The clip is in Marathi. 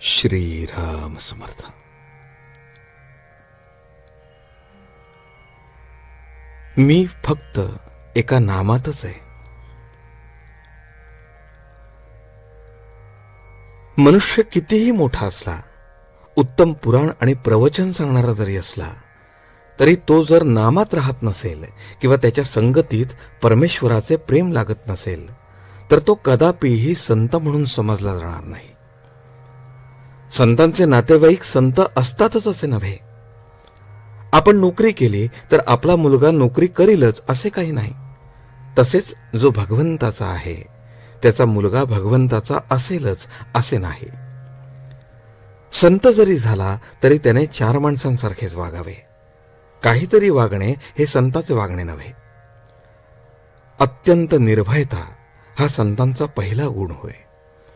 श्रीराम समर्थ. मी फक्त एका नामातच आहे. मनुष्य कितीही मोठा असला उत्तम पुराण आणि प्रवचन सांगणारा जरी असला तरी तो जर नामात राहत नसेल किंवा त्याच्या संगतीत परमेश्वराचे प्रेम लागत नसेल तर तो कदापिही संत म्हणून समजला जाणार नाही. संतांचे नातेवाईक संत असतातच असे नव्हे. आपण नोकरी केली तर आपला मुलगा नोकरी करीलच असे काही नाही. तसेच जो भगवंताचा आहे त्याचा मुलगा भगवंताचा असेलच असे नाही. संत जरी झाला तरी त्याने चार माणसांसारखेच वागावे. काहीतरी वागणे हे संताचे वागणे नव्हे. अत्यंत निर्भयता हा संतांचा पहिला गुण होय.